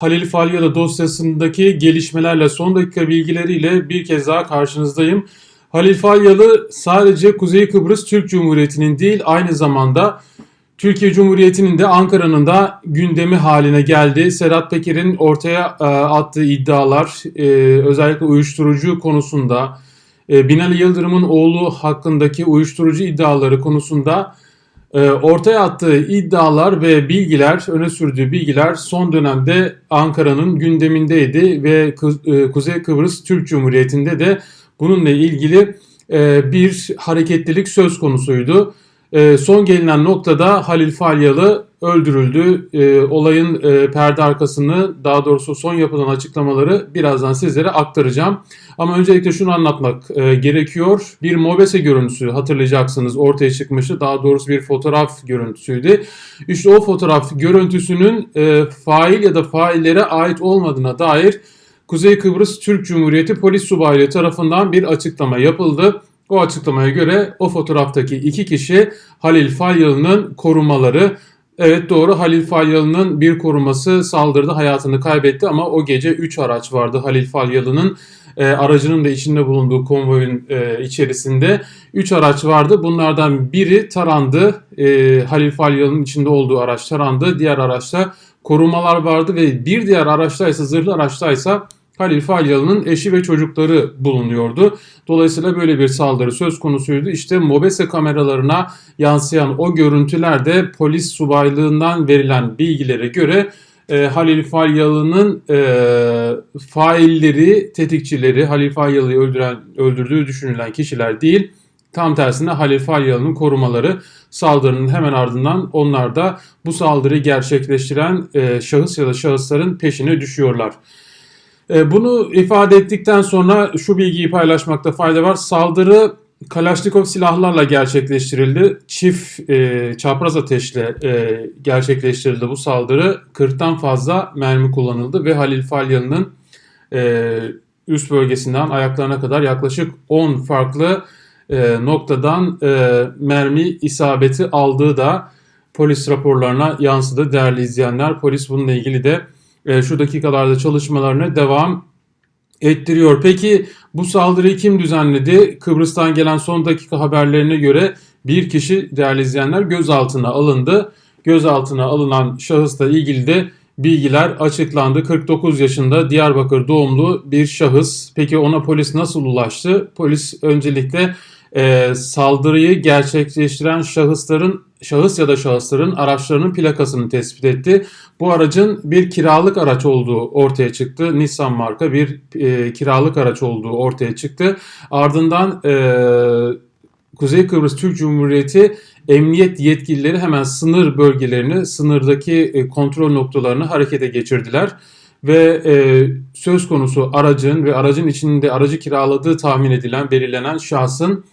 Halil Falyalı dosyasındaki gelişmelerle son dakika bilgileriyle bir kez daha karşınızdayım. Halil Falyalı sadece Kuzey Kıbrıs Türk Cumhuriyeti'nin değil aynı zamanda Türkiye Cumhuriyeti'nin de Ankara'nın da gündemi haline geldi. Sedat Peker'in ortaya e, attığı iddialar e, özellikle uyuşturucu konusunda e, Binali Yıldırım'ın oğlu hakkındaki uyuşturucu iddiaları konusunda ortaya attığı iddialar ve bilgiler, öne sürdüğü bilgiler son dönemde Ankara'nın gündemindeydi ve e, Kuzey Kıbrıs Türk Cumhuriyeti'nde de bununla ilgili e, bir hareketlilik söz konusuydu. E, son gelinen noktada Halil Falyalı öldürüldü. E, olayın e, perde arkasını daha doğrusu son yapılan açıklamaları birazdan sizlere aktaracağım. Ama öncelikle şunu anlatmak e, gerekiyor. Bir mobese görüntüsü hatırlayacaksınız ortaya çıkmıştı. Daha doğrusu bir fotoğraf görüntüsüydü. İşte o fotoğraf görüntüsünün e, fail ya da faillere ait olmadığına dair Kuzey Kıbrıs Türk Cumhuriyeti Polis Subaylığı tarafından bir açıklama yapıldı. O açıklamaya göre o fotoğraftaki iki kişi Halil Falyalı'nın korumaları. Evet doğru Halil Falyalı'nın bir koruması saldırıda hayatını kaybetti ama o gece 3 araç vardı Halil Falyalı'nın e, aracının da içinde bulunduğu konvoyun e, içerisinde 3 araç vardı. Bunlardan biri tarandı. E, Halil Falyalı'nın içinde olduğu araç tarandı. Diğer araçta korumalar vardı ve bir diğer araçtaysa zırhlı araçtaysa Halil Falyalı'nın eşi ve çocukları bulunuyordu. Dolayısıyla böyle bir saldırı söz konusuydu. İşte Mobese kameralarına yansıyan o görüntülerde polis subaylığından verilen bilgilere göre e, Halil Falyalı'nın e, failleri, tetikçileri, Halil Falyalı'yı öldüren, öldürdüğü düşünülen kişiler değil. Tam tersine Halil Falyalı'nın korumaları saldırının hemen ardından onlar da bu saldırıyı gerçekleştiren e, şahıs ya da şahısların peşine düşüyorlar. E, Bunu ifade ettikten sonra şu bilgiyi paylaşmakta fayda var. Saldırı Kalaşnikov silahlarla gerçekleştirildi. Çift e, çapraz ateşle e, gerçekleştirildi bu saldırı. 40'tan fazla mermi kullanıldı ve Halil Falyalı'nın e, üst bölgesinden ayaklarına kadar yaklaşık 10 farklı e, noktadan e, mermi isabeti aldığı da polis raporlarına yansıdı değerli izleyenler. Polis bununla ilgili de e, şu dakikalarda çalışmalarına devam ettiriyor. Peki bu saldırıyı kim düzenledi? Kıbrıs'tan gelen son dakika haberlerine göre bir kişi değerli izleyenler gözaltına alındı. Gözaltına alınan şahısla ilgili de bilgiler açıklandı. 49 yaşında Diyarbakır doğumlu bir şahıs. Peki ona polis nasıl ulaştı? Polis öncelikle e, saldırıyı gerçekleştiren şahısların şahıs ya da şahısların araçlarının plakasını tespit etti. Bu aracın bir kiralık araç olduğu ortaya çıktı. Nissan marka bir e, kiralık araç olduğu ortaya çıktı. Ardından e, Kuzey Kıbrıs Türk Cumhuriyeti emniyet yetkilileri hemen sınır bölgelerini, sınırdaki e, kontrol noktalarını harekete geçirdiler ve e, söz konusu aracın ve aracın içinde aracı kiraladığı tahmin edilen, belirlenen şahsın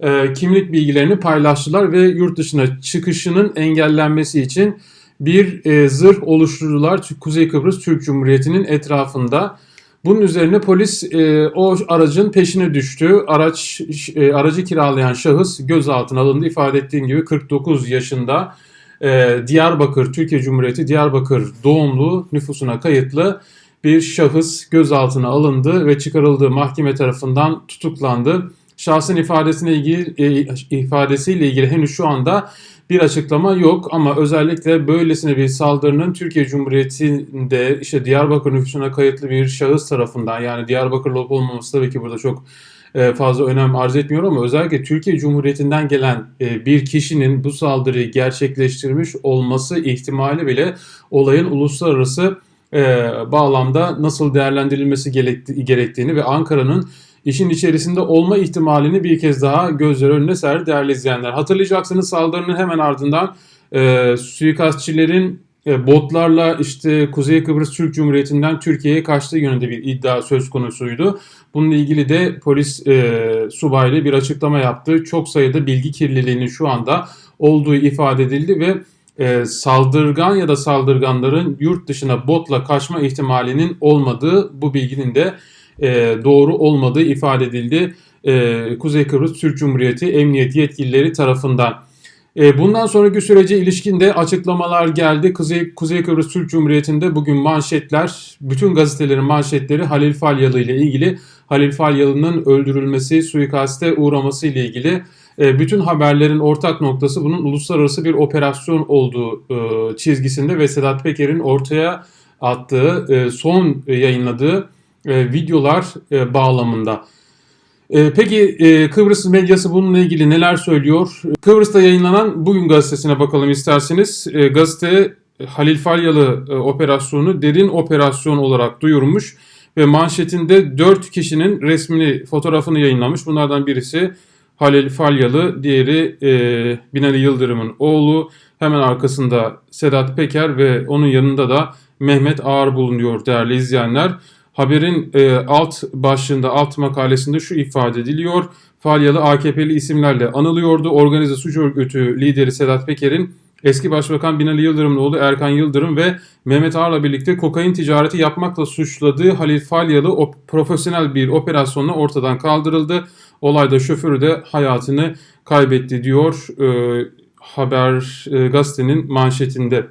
e, kimlik bilgilerini paylaştılar ve yurt dışına çıkışının engellenmesi için bir e, zırh oluşturdular Kuzey Kıbrıs Türk Cumhuriyeti'nin etrafında. Bunun üzerine polis e, o aracın peşine düştü. Araç e, aracı kiralayan şahıs gözaltına alındı. İfade ettiğim gibi 49 yaşında e, Diyarbakır, Türkiye Cumhuriyeti Diyarbakır doğumlu nüfusuna kayıtlı bir şahıs gözaltına alındı ve çıkarıldığı mahkeme tarafından tutuklandı. Şahsın ifadesine ilgili e, ifadesiyle ilgili henüz şu anda bir açıklama yok. Ama özellikle böylesine bir saldırının Türkiye Cumhuriyeti'nde işte Diyarbakır nüfusuna kayıtlı bir şahıs tarafından yani Diyarbakırlı olup olmaması tabii ki burada çok e, fazla önem arz etmiyor ama özellikle Türkiye Cumhuriyeti'nden gelen e, bir kişinin bu saldırıyı gerçekleştirmiş olması ihtimali bile olayın uluslararası e, bağlamda nasıl değerlendirilmesi gerektiğini ve Ankara'nın işin içerisinde olma ihtimalini bir kez daha gözler önüne serdi değerli izleyenler. Hatırlayacaksınız saldırının hemen ardından e, suikastçilerin e, botlarla işte Kuzey Kıbrıs Türk Cumhuriyeti'nden Türkiye'ye kaçtığı yönünde bir iddia söz konusuydu. Bununla ilgili de polis e, subaylı bir açıklama yaptı. Çok sayıda bilgi kirliliğinin şu anda olduğu ifade edildi ve e, saldırgan ya da saldırganların yurt dışına botla kaçma ihtimalinin olmadığı bu bilginin de e, doğru olmadığı ifade edildi. E, Kuzey Kıbrıs Türk Cumhuriyeti Emniyet yetkilileri tarafından. E, bundan sonraki sürece ilişkin de açıklamalar geldi. Kuzey, Kuzey Kıbrıs Türk Cumhuriyeti'nde bugün manşetler, bütün gazetelerin manşetleri Halil Falyalı ile ilgili. Halil Falyalı'nın öldürülmesi, suikaste uğraması ile ilgili e, bütün haberlerin ortak noktası bunun uluslararası bir operasyon olduğu e, çizgisinde ve Sedat Peker'in ortaya attığı, e, son yayınladığı e, videolar e, bağlamında. E, peki e, Kıbrıs medyası bununla ilgili neler söylüyor? Kıbrıs'ta yayınlanan Bugün gazetesine bakalım isterseniz. E, gazete Halil Falyalı e, operasyonu derin operasyon olarak duyurmuş ve manşetinde 4 kişinin resmini, fotoğrafını yayınlamış. Bunlardan birisi Halil Falyalı, diğeri e, Binali Yıldırım'ın oğlu. Hemen arkasında Sedat Peker ve onun yanında da Mehmet Ağar bulunuyor değerli izleyenler. Haberin e, alt başlığında, alt makalesinde şu ifade ediliyor. Falyalı AKP'li isimlerle anılıyordu. Organize suç örgütü lideri Sedat Peker'in eski başbakan Binali Yıldırım'ın oğlu Erkan Yıldırım ve Mehmet Ağar'la birlikte kokain ticareti yapmakla suçladığı Halil Falyalı profesyonel bir operasyonla ortadan kaldırıldı. Olayda şoförü de hayatını kaybetti diyor e, haber e, gazetenin manşetinde.